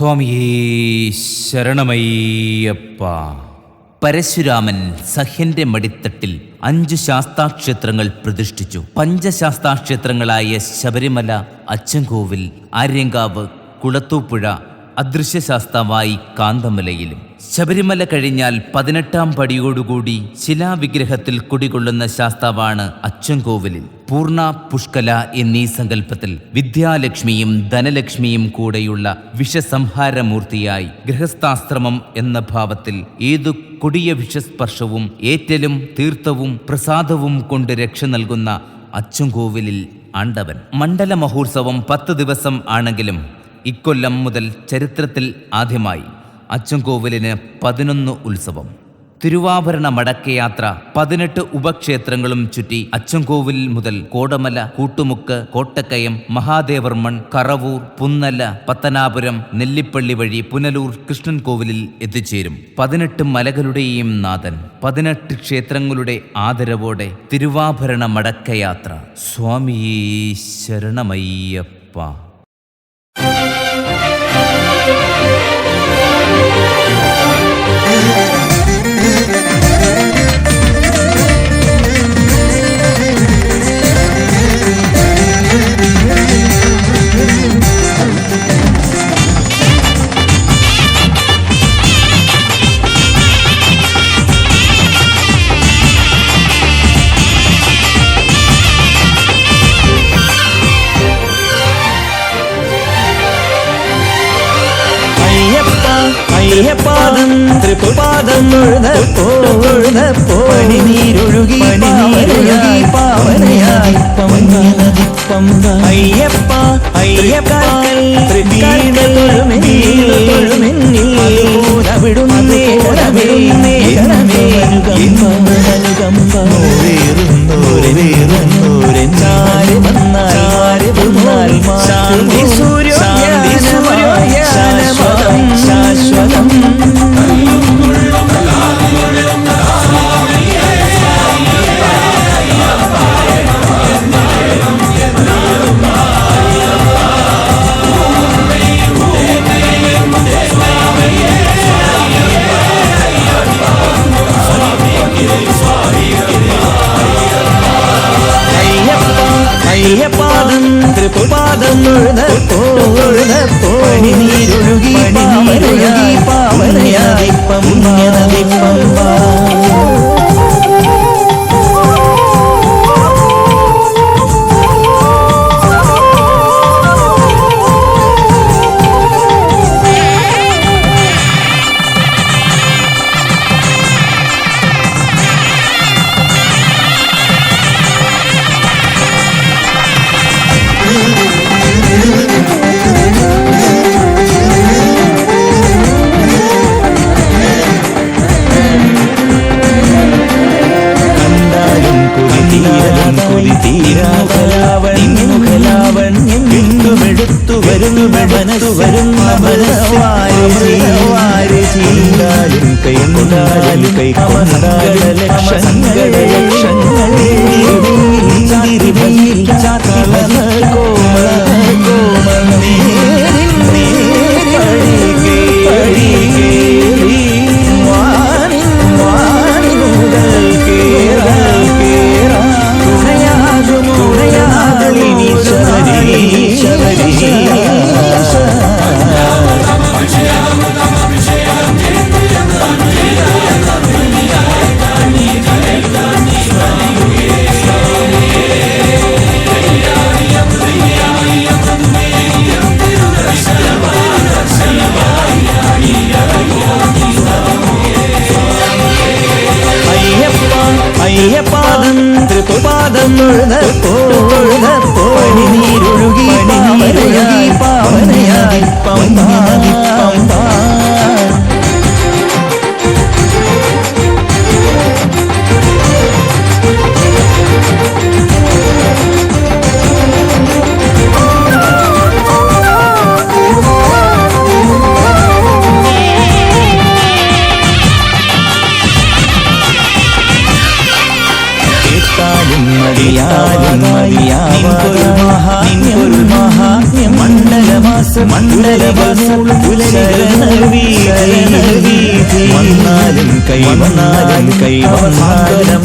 സ്വാമിയേ ശരണമയ്യപ്പ. പരശുരാമൻ സഹ്യന്റെ മടിത്തട്ടിൽ അഞ്ചു ശാസ്താക്ഷേത്രങ്ങൾ പ്രതിഷ്ഠിച്ചു. പഞ്ചശാസ്താക്ഷേത്രങ്ങളായ ശബരിമല അച്ചൻകോവിൽ ആര്യങ്കാവ് കുളത്തൂപ്പുഴ അദൃശ്യശാസ്താവായി കാന്തമലയിലും. ശബരിമല കഴിഞ്ഞാൽ പതിനെട്ടാം പടിയോടുകൂടി ശിലാവിഗ്രഹത്തിൽ കുടികൊള്ളുന്ന ശാസ്താവാണ് അച്ചൻകോവിലിൽ. പൂർണ പുഷ്കല എന്നീ സങ്കല്പത്തിൽ വിദ്യാലക്ഷ്മിയും ധനലക്ഷ്മിയും കൂടെയുള്ള വിഷസംഹാരമൂർത്തിയായി ഗൃഹസ്ഥാശ്രമം എന്ന ഭാവത്തിൽ ഏതു കൊടിയ വിഷസ്പർശവും ഏറ്റലും തീർത്ഥവും പ്രസാദവും കൊണ്ട് രക്ഷ നൽകുന്ന അച്ചുംകോവിലിൽ ആണ്ടവൻ. മണ്ഡല മഹോത്സവം പത്ത് ദിവസം ആണെങ്കിലും ഇക്കൊല്ലം മുതൽ ചരിത്രത്തിൽ ആദ്യമായി അച്ചുംകോവിലിന് പതിനൊന്ന് ഉത്സവം. തിരുവാഭരണ മടക്കയാത്ര പതിനെട്ട് ഉപക്ഷേത്രങ്ങളും ചുറ്റി അച്ചൻകോവിൽ മുതൽ കോടമല കൂട്ടുമുക്ക് കോട്ടക്കയം മഹാദേവർമൺ കറവൂർ പുന്നല പത്തനാപുരം നെല്ലിപ്പള്ളി വഴി പുനലൂർ കൃഷ്ണൻ കോവിലിൽ എത്തിച്ചേരും. പതിനെട്ട് മലകളുടെയും നാഥൻ പതിനെട്ട് ക്ഷേത്രങ്ങളുടെ ആദരവോടെ തിരുവാഭരണ മടക്കയാത്ര. സ്വാമിയേ ശരണമയ്യപ്പ. തൃപ്പാദം തൊഴുതപ്പോ തൊഴുതപ്പോ പണിനീരൊഴുകി പണിനീരൊഴുകി പാവനയായി അയ്യപ്പ അയ്യപ്പ തൊഴുമെന്നിൽ തൊഴുമെന്നിൽ അതുപോലവിടുന്നേ അവിടുന്നേ തൃപ്പാദം തൊഴുതപ്പോ വിട്ടുമെടുത്തു വരുന്നു മനസ്സു വരുന്ന മനസ്സുവാരി ചെയ്താലും കൈ കൊണ്ടാലും കൈ വന്നാലും കൈ വന്നാലും കൈ വന്നാലും